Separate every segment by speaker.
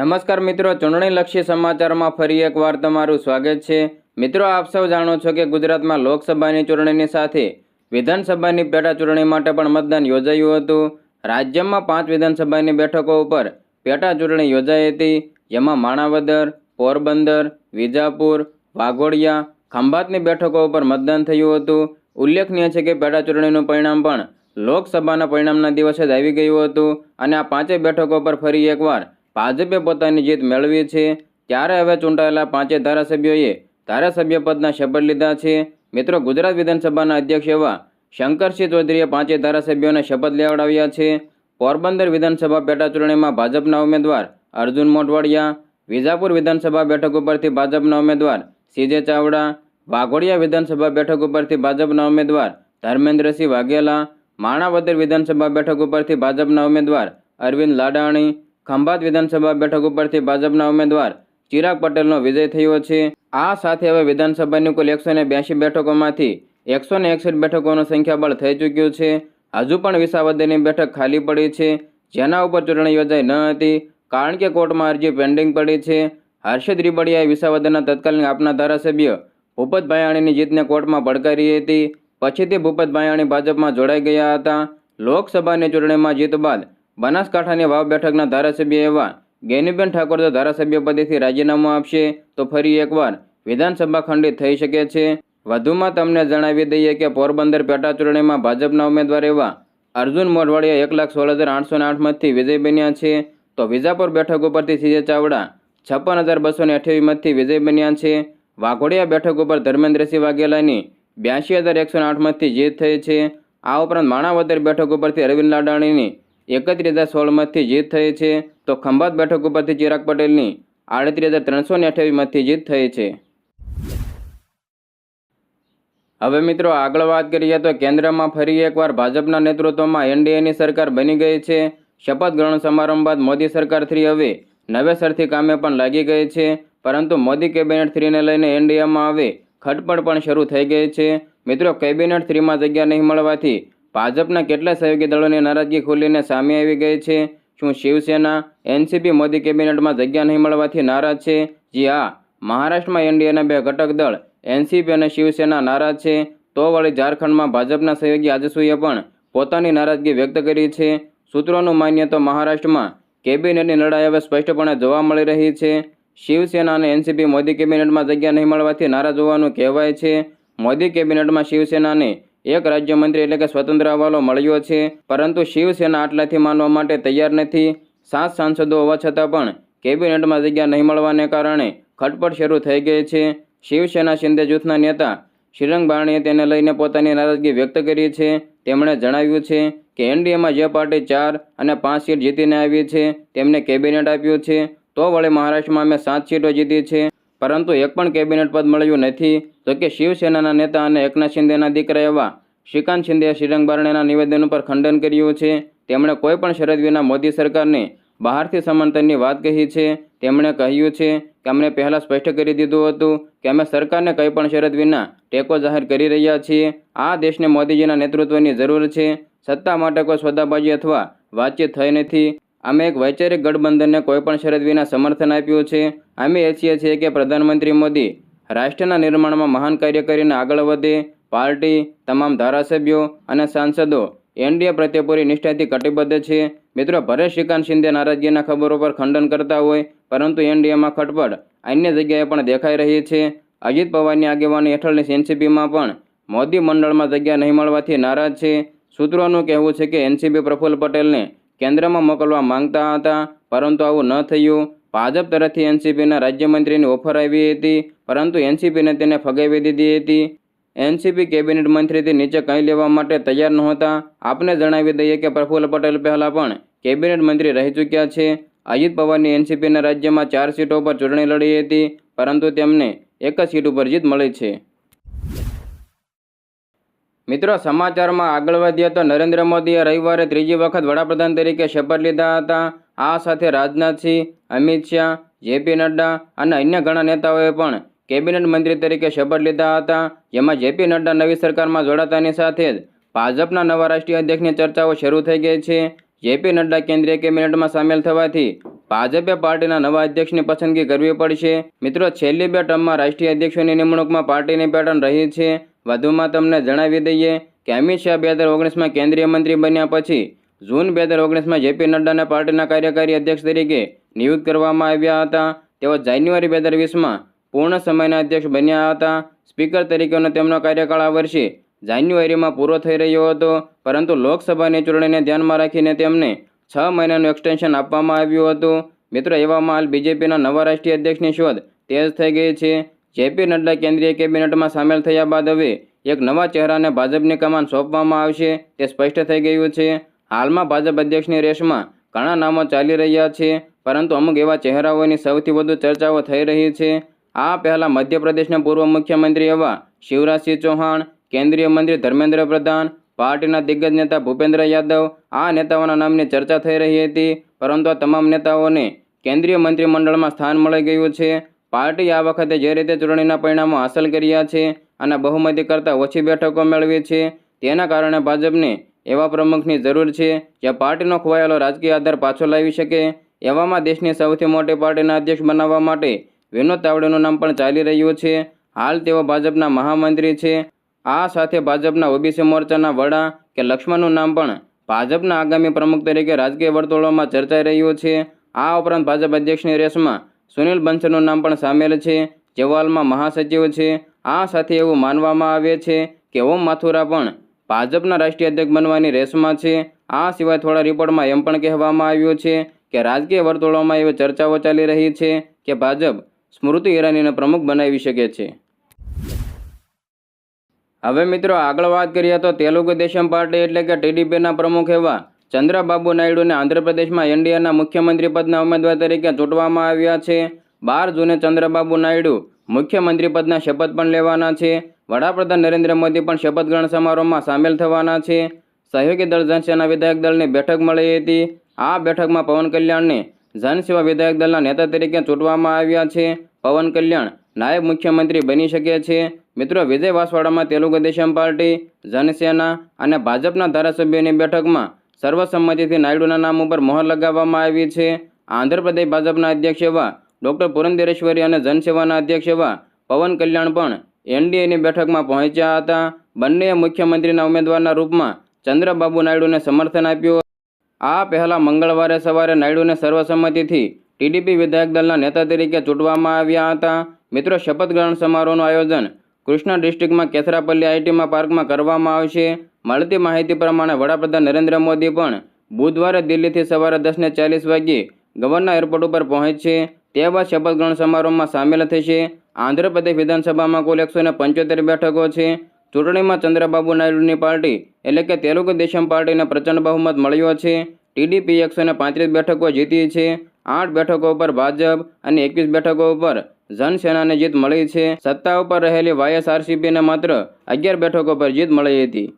Speaker 1: નમસ્કાર મિત્રો, ચૂંટણીલક્ષી સમાચારમાં ફરી એકવાર તમારું સ્વાગત છે. મિત્રો, આપ સૌ જાણો છો કે ગુજરાતમાં લોકસભાની ચૂંટણીની સાથે વિધાનસભાની પેટા ચૂંટણી માટે પણ મતદાન યોજાયું હતું. રાજ્યમાં પાંચ વિધાનસભાની બેઠકો ઉપર પેટા ચૂંટણી યોજાઈ હતી. જેમાં માણાવદર, પોરબંદર, વિજાપુર, વાઘોડિયા, ખંભાતની બેઠકો ઉપર મતદાન થયું હતું. ઉલ્લેખનીય છે કે પેટા ચૂંટણીનું પરિણામ પણ લોકસભાના પરિણામના દિવસે જ આવી ગયું હતું અને આ પાંચેય બેઠકો પર ફરી એકવાર ભાજપે પોતાની જીત મેળવી છે. ત્યારે હવે ચૂંટાયેલા પાંચેય ધારાસભ્યોએ ધારાસભ્ય પદના શપથ લીધા છે. મિત્રો, ગુજરાત વિધાનસભાના અધ્યક્ષ એવા શંકરસિંહ ચૌધરીએ પાંચેય ધારાસભ્યોને શપથ લેવડાવ્યા છે. પોરબંદર વિધાનસભા પેટાચૂંટણીમાં ભાજપના ઉમેદવાર અર્જુન મોઢવાડિયા, વિજાપુર વિધાનસભા બેઠક ઉપરથી ભાજપના ઉમેદવાર સીજે ચાવડા, વાઘોડિયા વિધાનસભા બેઠક ઉપરથી ભાજપના ઉમેદવાર ધર્મેન્દ્રસિંહ વાઘેલા, માણાવદર વિધાનસભા બેઠક ઉપરથી ભાજપના ઉમેદવાર અરવિંદ લાડાણી ખંભાત વિધાનસભા બેઠક ઉપરથી ભાજપના ઉમેદવાર ચિરાગ પટેલનો વિજય થયો છે. આ સાથે હવે વિધાનસભાની કુલ એકસો બ્યાસી બેઠકોમાંથી એકસો એકસઠ બેઠકોનું સંખ્યાબળ થઈ ચૂક્યું છે. હજુ પણ વિસાવદરની બેઠક ખાલી પડી છે. જેના ઉપર ચૂંટણી યોજાઈ ન હતી, કારણ કે કોર્ટમાં અરજી પેન્ડિંગ પડી છે. હર્ષદ રીબડિયાએ વિસાવદરના તત્કાલીન આપના ધારાસભ્ય ભૂપત ભાયાણીની જીતને કોર્ટમાં પડકારી હતી. પછીથી ભૂપત ભાયાણી ભાજપમાં જોડાઈ ગયા હતા. લોકસભાની ચૂંટણીમાં જીત બાદ બનાસકાંઠાની વાવ બેઠકના ધારાસભ્ય એવા ગેનીબેન ઠાકોર તો ધારાસભ્ય પદેથી રાજીનામું આપશે તો ફરી એકવાર વિધાનસભા ખંડિત થઈ શકે છે. વધુમાં તમને જણાવી દઈએ કે પોરબંદર પેટા ચૂંટણીમાં ભાજપના ઉમેદવાર એવા અર્જુન મોઢવાડિયા એક લાખ સોળ હજાર આઠસો ને આઠ વિજય બન્યા છે. તો વિજાપુર બેઠક ઉપરથી સીજે ચાવડા છપ્પન હજાર બસો ને અઠ્યાવીસ મતથી વિજય બન્યા છે. વાઘોડિયા બેઠક ઉપર ધર્મેન્દ્રસિંહ વાઘેલાની બ્યાસી હજાર એકસો આઠમાંથી જીત થઈ છે. આ ઉપરાંત માણાવદર બેઠક ઉપરથી અરવિંદ લાડાણીની એકત્રીસ હજાર સોળમાંથી જીત થઈ છે. તો ખંભાત બેઠક ઉપરથી ચિરાગ પટેલની આડત્રીસ હજાર ત્રણસો ને અઠ્યાવીસ જીત થઈ છે. હવે મિત્રો આગળ વાત કરીએ તો કેન્દ્રમાં ફરી એકવાર ભાજપના નેતૃત્વમાં એનડીએની સરકાર બની ગઈ છે. શપથ ગ્રહણ સમારંભ બાદ મોદી સરકાર થ્રી હવે નવેસરથી કામે પણ લાગી ગઈ છે. પરંતુ મોદી કેબિનેટ થ્રીને લઈને એનડીએમાં હવે ખટપટ પણ શરૂ થઈ ગઈ છે. મિત્રો કેબિનેટ થ્રીમાં જગ્યા નહીં મળવાથી ભાજપના કેટલા સહયોગી દળોની નારાજગી ખોલીને સામે આવી ગઈ છે? શું શિવસેના, એનસીપી, મોદી કેબિનેટમાં જગ્યા નહીં મળવાથી નારાજ છે? જી હા, મહારાષ્ટ્રમાં એનડીએના બે ઘટક દળ, એનસીપી અને શિવસેના નારાજ છે. તો વળી ઝારખંડમાં ભાજપના સહયોગી આજસુએ પણ પોતાની નારાજગી વ્યક્ત કરી છે. સૂત્રોનું માન્ય તો મહારાષ્ટ્રમાં કેબિનેટની લડાઈ હવે સ્પષ્ટપણે જોવા મળી રહી છે. શિવસેના અને એનસીપી, મોદી કેબિનેટમાં જગ્યા નહીં મળવાથી નારાજ હોવાનું કહેવાય છે. મોદી કેબિનેટમાં શિવસેનાને એક રાજ્યમંત્રી એટલે કે સ્વતંત્ર હવાલો મળ્યો છે. પરંતુ શિવસેના આટલાથી માનવા માટે તૈયાર નથી. સાત સાંસદો હોવા છતાં પણ કેબિનેટમાં જગ્યા નહીં મળવાને કારણે ખટપટ શરૂ થઈ ગઈ છે. શિવસેના શિંદે જૂથના નેતા શ્રીરંગ બારણીએ તેને લઈને પોતાની નારાજગી વ્યક્ત કરી છે. તેમણે જણાવ્યું છે કે એનડીએમાં જે પાર્ટી ચાર અને પાંચ સીટ જીતીને આવી છે, તેમને કેબિનેટ આપ્યું છે. તો વળી મહારાષ્ટ્રમાં અમે સાત સીટો જીતી છે. પરંતુ એક પણ કેબિનેટ પદ મળ્યું નથી. જોકે શિવસેનાના નેતા અને એકનાથ શિંદેના દીકરા એવા શ્રીકાંત શિંદેએ શ્રીરંગ બારણેના નિવેદન ઉપર ખંડન કર્યું છે. તેમણે કોઈપણ શરદ વિના મોદી સરકારને બહારથી સમર્થનની વાત કહી છે. તેમણે કહ્યું છે કે અમને પહેલાં સ્પષ્ટ કરી દીધું હતું કે અમે સરકારને કંઈ પણ શરત વિના ટેકો જાહેર કરી રહ્યા છીએ. આ દેશને મોદીજીના નેતૃત્વની જરૂર છે. સત્તા માટે કોઈ સોદાબાજી અથવા વાતચીત થઈ નથી. અમે એક વૈચારિક ગઠબંધનને કોઈપણ શરદ વિના સમર્થન આપ્યું છે. અમે ઈચ્છીએ છીએ કે પ્રધાનમંત્રી મોદી રાષ્ટ્રના નિર્માણમાં મહાન કાર્ય કરીને આગળ વધે, પાર્ટી, તમામ ધારાસભ્યો અને સાંસદો એનડીએ પ્રત્યે પૂરી નિષ્ઠાથી કટિબદ્ધ છે. મિત્રો ભરેશ શ્રીકાંત શિંદે નારાજગીના ખબરો પર ખંડન કરતા હોય, પરંતુ એનડીએમાં ખટપટ. અન્ય જગ્યાએ પણ દેખાઈ રહી છે. અજીત પવારની આગેવાની હેઠળની એનસીપીમાં પણ મોદી મંડળમાં જગ્યા નહીં મળવાથી નારાજ છે. સૂત્રોનું કહેવું છે કે એનસીપી પ્રફુલ્લ પટેલને કેન્દ્રમાં મોકલવા માંગતા હતા, પરંતુ આવું ન થયું. ભાજપ તરફથી એનસીપીના રાજ્યમંત્રીની ઓફર આવી હતી, પરંતુ એનસીપીને તેને ફગાવી દીધી હતી. એનસીપી કેબિનેટ મંત્રીથી નીચે કંઈ લેવા માટે તૈયાર નહોતા. આપને જણાવી દઈએ કે પ્રફુલ્લ પટેલ પહેલાં પણ કેબિનેટ મંત્રી રહી ચૂક્યા છે. અજીત પવારની એનસીપીના રાજ્યમાં ચાર સીટો પર ચૂંટણી લડી હતી, પરંતુ તેમને એક જ સીટ ઉપર જીત મળી છે. મિત્રો, સમાચારમાં આગળ વધીએ તો નરેન્દ્ર મોદીએ રવિવારે ત્રીજી વખત વડાપ્રધાન તરીકે શપથ લીધા હતા. આ સાથે રાજનાથસિંહ અમિત શાહ, જેપી નડ્ડા અને અન્ય ઘણા નેતાઓએ પણ કેબિનેટ મંત્રી તરીકે શપથ લીધા હતા. જેમાં જેપી નડ્ડા નવી સરકારમાં જોડાતાની સાથે જ ભાજપના નવા રાષ્ટ્રીય અધ્યક્ષની ચર્ચાઓ શરૂ થઈ ગઈ છે. જેપી નડ્ડા કેન્દ્રીય કેબિનેટમાં સામેલ થવાથી ભાજપે પાર્ટીના નવા અધ્યક્ષની પસંદગી કરવી પડશે. મિત્રો, છેલ્લી બે ટર્મમાં રાષ્ટ્રીય અધ્યક્ષોની નિમણૂકમાં પાર્ટીની પેટર્ન રહી છે. વધુમાં તમને જણાવી દઈએ કે અમિત શાહ બે હજાર ઓગણીસમાં કેન્દ્રીય મંત્રી બન્યા પછી જૂન બે હજાર ઓગણીસમાં જેપી નડ્ડાને પાર્ટીના કાર્યકારી અધ્યક્ષ તરીકે નિયુક્ત કરવામાં આવ્યા હતા. તેઓ જાન્યુઆરી બે હજાર વીસમાં પૂર્ણ સમયના અધ્યક્ષ બન્યા હતા. સ્પીકર તરીકેનો તેમનો કાર્યકાળ આ વર્ષે જાન્યુઆરીમાં પૂરો થઈ રહ્યો હતો. પરંતુ લોકસભાની ચૂંટણીને ધ્યાનમાં રાખીને તેમને છ મહિનાનું એક્સટેન્શન આપવામાં આવ્યું હતું. મિત્રો એવામાં હાલ બીજેપીના નવા રાષ્ટ્રીય અધ્યક્ષની શોધ તેજ થઈ ગઈ છે. જેપી નડ્ડા કેન્દ્રીય કેબિનેટમાં સામેલ થયા બાદ હવે એક નવા ચહેરાને ભાજપની કમાન સોંપવામાં આવશે. તે સ્પષ્ટ થઈ ગયું છે. હાલમાં ભાજપ અધ્યક્ષની રેસમાં ઘણા નામો ચાલી રહ્યા છે, પરંતુ અમુક એવા ચહેરાઓની સૌથી વધુ ચર્ચાઓ થઈ રહી છે. આ પહેલાં મધ્યપ્રદેશના પૂર્વ મુખ્યમંત્રી એવા શિવરાજસિંહ ચૌહાણ, કેન્દ્રીય મંત્રી ધર્મેન્દ્ર પ્રધાન, પાર્ટીના દિગ્ગજ નેતા ભૂપેન્દ્ર યાદવ, આ નેતાઓના નામની ચર્ચા થઈ રહી હતી, પરંતુ આ તમામ નેતાઓને કેન્દ્રીય મંત્રીમંડળમાં સ્થાન મળી ગયું છે. પાર્ટી આ વખતે જે રીતે ચૂંટણીના પરિણામો હાંસલ કર્યા છે અને બહુમતી કરતાં ઓછી બેઠકો મેળવી છે, તેના કારણે ભાજપને એવા પ્રમુખની જરૂર છે જે પાર્ટીનો ખોવાયેલો રાજકીય આધાર પાછો લાવી શકે. એવામાં દેશની સૌથી મોટી પાર્ટીના અધ્યક્ષ બનાવવા માટે વિનોદ તાવડેનું નામ પણ ચાલી રહ્યું છે. હાલ તેઓ ભાજપના મહામંત્રી છે. આ સાથે ભાજપના ઓબીસી મોરચાના વડા કે લક્ષ્મણનું નામ પણ ભાજપના આગામી પ્રમુખ તરીકે રાજકીય વર્તુળોમાં ચર્ચાઈ રહ્યું છે. આ ઉપરાંત ભાજપ અધ્યક્ષની રેસમાં સુનિલ બંસલનું નામ પણ સામેલ છે. જેઓ હાલમાં મહાસચિવ છે. આ સાથે એવું માનવામાં આવે છે કે ઓમ માથુરા પણ ભાજપના રાષ્ટ્રીય અધ્યક્ષ બનવાની રેસમાં છે. આ સિવાય થોડા રિપોર્ટમાં એમ પણ કહેવામાં આવ્યું છે કે રાજકીય વર્તુળોમાં એવી ચર્ચાઓ ચાલી રહી છે કે ભાજપ સ્મૃતિ ઈરાનીને પ્રમુખ બનાવી શકે છે. હવે મિત્રો આગળ વાત કરીએ તો તેલુગુ દેશમ પાર્ટી એટલે કે ટીડીપીના પ્રમુખ એવા ચંદ્રબાબુ નાયડુને આંધ્રપ્રદેશમાં એનડીએના મુખ્યમંત્રી પદના ઉમેદવાર તરીકે ચૂંટવામાં આવ્યા છે. બાર જૂને ચંદ્રબાબુ નાયડુ મુખ્યમંત્રી પદના શપથ પણ લેવાના છે. વડાપ્રધાન નરેન્દ્ર મોદી પણ શપથ ગ્રહણ સમારોહમાં સામેલ થવાના છે. સહયોગી દળ, જનસેના વિધાયક દળની બેઠક મળી હતી. આ બેઠકમાં પવન કલ્યાણને જનસેવા વિધાયક દળના નેતા તરીકે ચૂંટવામાં આવ્યા છે. પવન કલ્યાણ નાયબ મુખ્યમંત્રી બની શકે છે. મિત્રો, વિજય વાસવાડામાં તેલુગુ દેશમ પાર્ટી, જનસેના અને ભાજપના ધારાસભ્યોની બેઠકમાં સર્વસંમતિથી નાયડુના નામ ઉપર મોહર લગાવવામાં આવી છે. આંધ્રપ્રદેશ ભાજપના અધ્યક્ષ એવા ડૉક્ટર પુરંદેશ્વરી અને જનસેવાના અધ્યક્ષ એવા પવન કલ્યાણ પણ એનડીએની બેઠકમાં પહોંચ્યા હતા. બંનેએ મુખ્યમંત્રીના ઉમેદવારના રૂપમાં ચંદ્રબાબુ નાયડુને સમર્થન આપ્યું આ પહેલાં મંગળવારે સવારે નાયડુને સર્વસંમતિથી ટીડીપી વિધાયક દળના નેતા તરીકે ચૂંટવામાં આવ્યા હતા. મિત્રો, શપથ ગ્રહણ સમારોહનું આયોજન કૃષ્ણા ડિસ્ટ્રિક્ટમાં કેથરાપલ્લી આઈટીમાં પાર્કમાં કરવામાં આવશે. મળતી માહિતી પ્રમાણે વડાપ્રધાન નરેન્દ્ર મોદી પણ બુધવારે દિલ્હીથી સવારે દસને ચાલીસ વાગ્યે ગવર્નર એરપોર્ટ ઉપર પહોંચશે. તે બાદ શપથ ગ્રહણ સમારોહમાં સામેલ થશે. આંધ્રપ્રદેશ વિધાનસભામાં કુલ એકસો ને પંચોતેર બેઠકો છે. ચૂંટણીમાં ચંદ્રબાબુ નાયડુની પાર્ટી, એટલે કે તેલુગુ દેશમ પાર્ટીને પ્રચંડ બહુમત મળ્યો છે. ટીડીપી એકસો ને પાંત્રીસ બેઠકો જીતી છે. આઠ બેઠકો ઉપર ભાજપ અને એકવીસ બેઠકો ઉપર જનસેનાને જીત મળી છે. સત્તા ઉપર રહેલી વાયએસઆરસીપીને માત્ર અગિયાર બેઠકો પર જીત મળી હતી.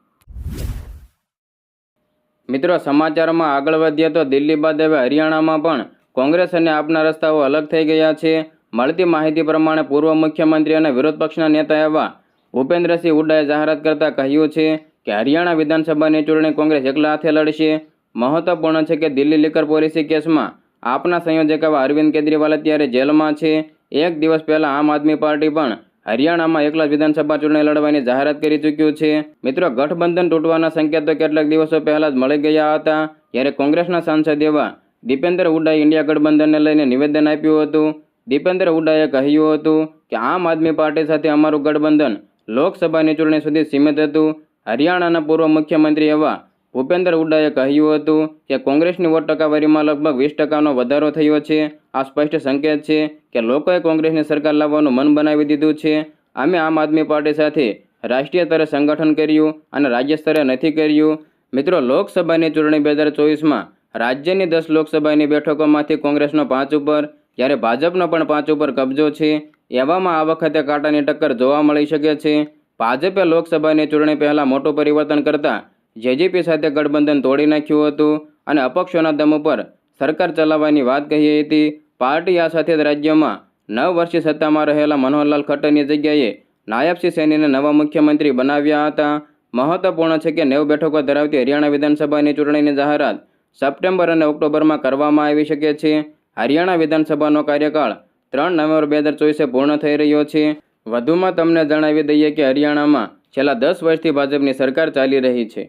Speaker 1: મિત્રો, સમાચારમાં આગળ વધીએ તો દિલ્હી બાદ હવે હરિયાણામાં પણ કોંગ્રેસ અને આપના રસ્તાઓ અલગ થઈ ગયા છે. મળતી માહિતી પ્રમાણે પૂર્વ મુખ્યમંત્રી અને વિરોધ પક્ષના નેતા એવા ભૂપેન્દ્રસિંહ હુડ્ડાએ જાહેરાત કરતાં કહ્યું છે કે હરિયાણા વિધાનસભાની ચૂંટણી કોંગ્રેસ એકલા હાથે લડશે. મહત્વપૂર્ણ છે કે દિલ્હી લીકર પોલિસી કેસમાં આપના સંયોજક એવા અરવિંદ કેજરીવાલ અત્યારે જેલમાં છે. એક દિવસ પહેલાં આમ આદમી પાર્ટી પણ હરિયાણામાં એકલા વિધાનસભા ચૂંટણી લડવાની જાહેરાત કરી ચૂક્યું છે. મિત્રો, ગઠબંધન તૂટવાના સંકેતો કેટલાક દિવસો પહેલા જ મળી ગયા હતા, જ્યારે કોંગ્રેસના સાંસદ એવા દીપેન્દ્ર હુડ્ડાએ ઇન્ડિયા ગઠબંધનને લઈને નિવેદન આપ્યું હતું. દીપેન્દ્ર હુડ્ડાએ કહ્યું હતું કે આમ આદમી પાર્ટી સાથે અમારું ગઠબંધન લોકસભાની ચૂંટણી સુધી સીમિત હતું. હરિયાણાના પૂર્વ મુખ્યમંત્રી એવા ભૂપેન્દ્ર હુડ્ડાએ કહ્યું હતું કે કોંગ્રેસની વોટ ટકાવારીમાં લગભગ વીસ ટકાનો વધારો થયો છે. આ સ્પષ્ટ સંકેત છે કે લોકોએ કોંગ્રેસની સરકાર લાવવાનું મન બનાવી દીધું છે. અમે આમ આદમી પાર્ટી સાથે રાષ્ટ્રીય સ્તરે સંગઠન કર્યું અને રાજ્ય સ્તરે નથી કર્યું. મિત્રો, લોકસભાની ચૂંટણી બે હજાર ચોવીસમાં રાજ્યની દસ લોકસભાની બેઠકોમાંથી કોંગ્રેસનો પાંચ ઉપર જ્યારે ભાજપનો પણ પાંચ ઉપર કબજો છે, એવામાં આ વખતે કાંટાની ટક્કર જોવા મળી શકે છે. ભાજપે લોકસભાની ચૂંટણી પહેલાં મોટું પરિવર્તન કરતાં જેજેપી સાથે ગઠબંધન તોડી નાખ્યું હતું અને અપક્ષોના દમ ઉપર સરકાર ચલાવવાની વાત કહી હતી. પાર્ટી આ સાથે રાજ્યમાં નવ વર્ષીય સત્તામાં રહેલા મનોહરલાલ ખટ્ટરની જગ્યાએ નાયબસિંહ સૈનીને નવા મુખ્યમંત્રી બનાવ્યા હતા. મહત્વપૂર્ણ છે કે નેવ બેઠકો ધરાવતી હરિયાણા વિધાનસભાની ચૂંટણીની જાહેરાત સપ્ટેમ્બર અને ઓક્ટોબરમાં કરવામાં આવી શકે છે. હરિયાણા વિધાનસભાનો કાર્યકાળ ત્રણ નવેમ્બર બે હજાર ચોવીસે પૂર્ણ થઈ રહ્યો છે. વધુમાં તમને જણાવી દઈએ કે હરિયાણામાં છેલ્લા દસ વર્ષથી ભાજપની સરકાર ચાલી રહી છે.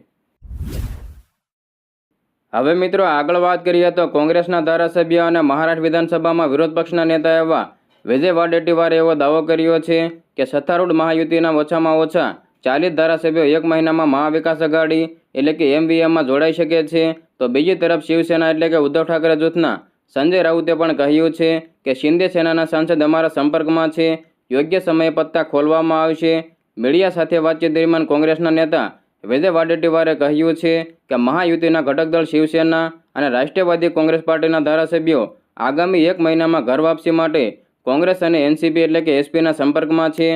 Speaker 1: હવે મિત્રો આગળ વાત કરીએ તો કોંગ્રેસના ધારાસભ્ય અને મહારાષ્ટ્ર વિધાનસભામાં વિરોધ પક્ષના નેતા એવા વિજય વાડેટીવારે એવો દાવો કર્યો છે કે સત્તારૂઢ મહાયુતિના ઓછામાં ઓછા ચાલીસ ધારાસભ્યો એક મહિનામાં મહાવિકાસ આઘાડી એટલે કે એમવીએમમાં જોડાઈ શકે છે. તો બીજી તરફ શિવસેના એટલે કે ઉદ્ધવ ઠાકરે જૂથના સંજય રાઉતે પણ કહ્યું છે કે શિંદે સેનાના સાંસદ અમારા સંપર્કમાં છે, યોગ્ય સમયે પત્તા ખોલવામાં આવશે. મીડિયા સાથે વાતચીત દરમિયાન કોંગ્રેસના નેતા વિજય વાડેટીવારે કહ્યું છે કે મહાયુતિના ઘટક દળ શિવસેના અને રાષ્ટ્રીયવાદી કોંગ્રેસ પાર્ટીના ધારાસભ્યો આગામી એક મહિનામાં ઘર વાપસી માટે કોંગ્રેસ અને એનસીપી એટલે કે એસપીના સંપર્કમાં છે.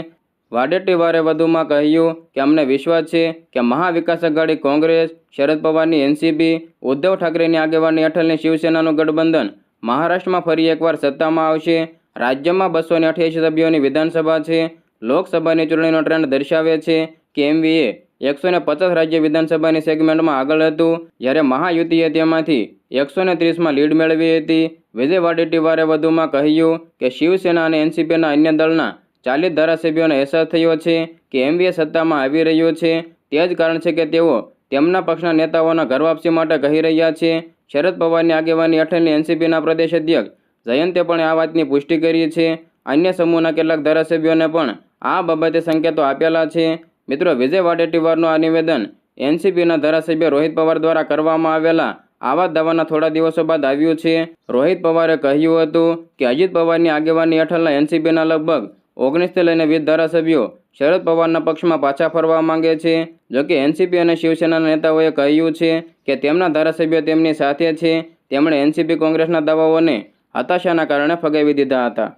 Speaker 1: વાડેટીવારે વધુમાં કહ્યું કે અમને વિશ્વાસ છે કે મહાવિકાસ આઘાડી કોંગ્રેસ, શરદ પવારની એનસીપી, ઉદ્ધવ ઠાકરેની આગેવાની હેઠળની શિવસેનાનું ગઠબંધન મહારાષ્ટ્રમાં ફરી એકવાર સત્તામાં આવશે. રાજ્યમાં બસો અઠ્યાસી સભ્યોની વિધાનસભા છે. લોકસભાની ચૂંટણીનો ટ્રેન્ડ દર્શાવે છે કે એમવીએ એકસો ને પચાસ રાજ્ય વિધાનસભાની સેગમેન્ટમાં આગળ હતું. જ્યારે મહાયુતિએ તેમાંથી એકસો ને ત્રીસમાં લીડ મેળવી હતી. વિજય વાડેટીવારે વધુમાં કહ્યું કે શિવસેના અને એનસીપીના અન્ય દળના ચાલીસ ધારાસભ્યોને અહેસાસ થયો છે કે એમવીએ સત્તામાં આવી રહ્યો છે. તે જ કારણ છે કે તેઓ તેમના પક્ષના નેતાઓના ઘર વાપસી માટે કહી રહ્યા છે. શરદ પવારની આગેવાની હેઠળની એનસીપીના પ્રદેશ અધ્યક્ષ જયંતે પણ આ વાતની પુષ્ટિ કરી છે. અન્ય સમૂહના કેટલાક ધારાસભ્યોને પણ આ બાબતે સંકેતો આપેલા છે. મિત્રો, વિજય વાડેટીવારનું આ નિવેદન એનસીપીના ધારાસભ્ય રોહિત પવાર દ્વારા કરવામાં આવેલા આવા દાવાના થોડા દિવસો બાદ આવ્યું છે. રોહિત પવારે કહ્યું હતું કે અજીત પવારની આગેવાની હેઠળના એનસીપીના લગભગ ઓગણીસથી લઈને વીસ ધારાસભ્યો શરદ પવારના પક્ષમાં પાછા ફરવા માંગે છે. જોકે એનસીપી અને શિવસેનાના નેતાઓએ કહ્યું છે કે તેમના ધારાસભ્યો તેમની સાથે છે. તેમણે એનસીપી કોંગ્રેસના દાવાઓને હતાશાના કારણે ફગાવી દીધા હતા.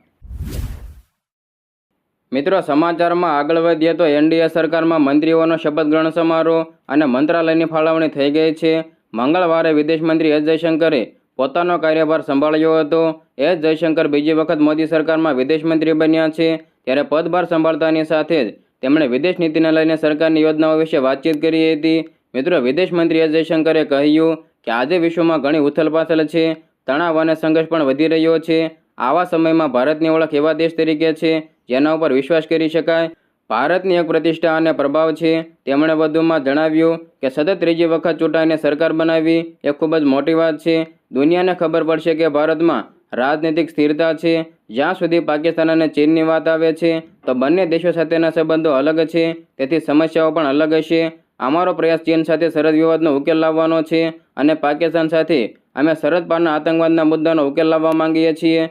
Speaker 1: મિત્રો, સમાચારમાં આગળ વધીએ તો એનડીએ સરકારમાં મંત્રીઓનો શપથ ગ્રહણ સમારોહ અને મંત્રાલયની ફાળવણી થઈ ગઈ છે. મંગળવારે વિદેશ મંત્રી એસ જયશંકરે પોતાનો કાર્યભાર સંભાળ્યો હતો. એસ જયશંકર બીજી વખત મોદી સરકારમાં વિદેશ મંત્રી બન્યા છે. ત્યારે પદભાર સંભાળતાની સાથે જ તેમણે વિદેશ નીતિને લઈને સરકારની યોજનાઓ વિશે વાતચીત કરી હતી. મિત્રો, વિદેશ મંત્રી એસ જયશંકરે કહ્યું કે આજે વિશ્વમાં ઘણી ઉથલપાથલ છે, તણાવ અને સંઘર્ષ પણ વધી રહ્યો છે. આવા સમયમાં ભારતની ઓળખ એવા દેશ તરીકે છે જેના ઉપર વિશ્વાસ કરી શકાય. ભારતની એક પ્રતિષ્ઠા અને પ્રભાવ છે, તેમણે વધુમાં જણાવ્યું કે સતત ત્રીજી વખત ચૂંટાઈને સરકાર બનાવવી એ ખૂબ જ મોટી વાત છે. દુનિયાને ખબર પડશે કે ભારતમાં રાજનૈતિક સ્થિરતા છે જ્યાં સુધી પાકિસ્તાન અને ચીનની વાત આવે છે, તો બંને દેશો સાથેના સંબંધો અલગ છે, તેથી સમસ્યાઓ પણ અલગ હશે. અમારો પ્રયાસ ચીન સાથે સરહદ વિવાદનો ઉકેલ લાવવાનો છે અને પાકિસ્તાન સાથે અમે સરહદ પારના આતંકવાદના મુદ્દાનો ઉકેલ લાવવા માંગીએ છીએ.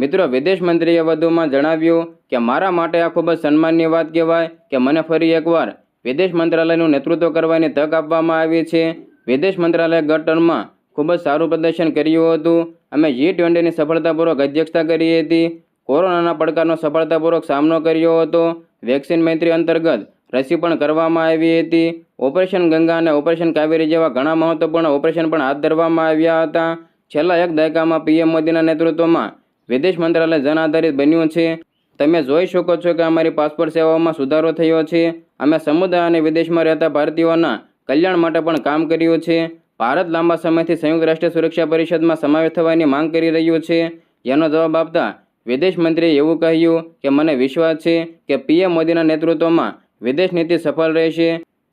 Speaker 1: મિત્રો, વિદેશ મંત્રીએ વધુમાં જણાવ્યું કે, મારા માટે આ ખૂબ જ સન્માનની વાત કહેવાય કે, મને ફરી એકવાર વિદેશ મંત્રાલયનું નેતૃત્વ કરવાની તક આપવામાં આવી છે. વિદેશ મંત્રાલય ગત ટર્મમાં ખૂબ જ સારું પ્રદર્શન કર્યું હતું. અમે જી ટ્વેન્ટીની સફળતાપૂર્વક અધ્યક્ષતા કરી હતી. કોરોનાના પડકારનો સફળતાપૂર્વક સામનો કર્યો હતો. વેક્સિન મૈત્રી અંતર્ગત રસી પણ કરવામાં આવી હતી. ઓપરેશન ગંગા અને ઓપરેશન કાવેરી જેવા ઘણા મહત્વપૂર્ણ ઓપરેશન પણ હાથ ધરવામાં આવ્યા હતા. છેલ્લા એક દાયકામાં પીએમ મોદીના નેતૃત્વમાં વિદેશ મંત્રાલય જન આધારિત બન્યું છે. તમે જોઈ શકો છો કે અમારી પાસપોર્ટ સેવાઓમાં સુધારો થયો છે. અમે સમુદાય અને વિદેશમાં રહેતા ભારતીયોના કલ્યાણ માટે પણ કામ કર્યું છે. ભારત લાંબા સમયથી સંયુક્ત રાષ્ટ્ર સુરક્ષા પરિષદમાં સમાવેશ થવાની માંગ કરી રહ્યું છે. જેનો જવાબ આપતા વિદેશ મંત્રીએ એવું કહ્યું કે, મને વિશ્વાસ છે કે પીએમ મોદીના નેતૃત્વમાં વિદેશ નીતિ સફળ રહેશે.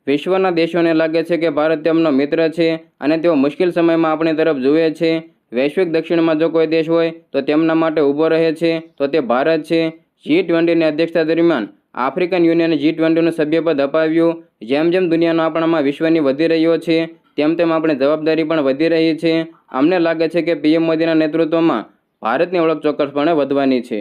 Speaker 1: વિશ્વના દેશોને લાગે છે કે ભારત તેમનો મિત્ર છે અને તેઓ મુશ્કેલ સમયમાં આપણી તરફ જુએ છે. વૈશ્વિક દક્ષિણમાં જો કોઈ દેશ હોય તો તેમના માટે ઊભો રહે છે, તો તે ભારત છે. જી ટ્વેન્ટીની અધ્યક્ષતા દરમિયાન આફ્રિકન યુનિયને જી ટ્વેન્ટીનું સભ્યપદ અપાવ્યું. જેમ જેમ દુનિયાનો આપણામાં વિશ્વની વધી રહ્યો છે તેમ તેમ આપણી જવાબદારી પણ વધી રહી છે. અમને લાગે છે કે પીએમ મોદીના નેતૃત્વમાં ભારતની ઓળખ ચોક્કસપણે વધવાની છે.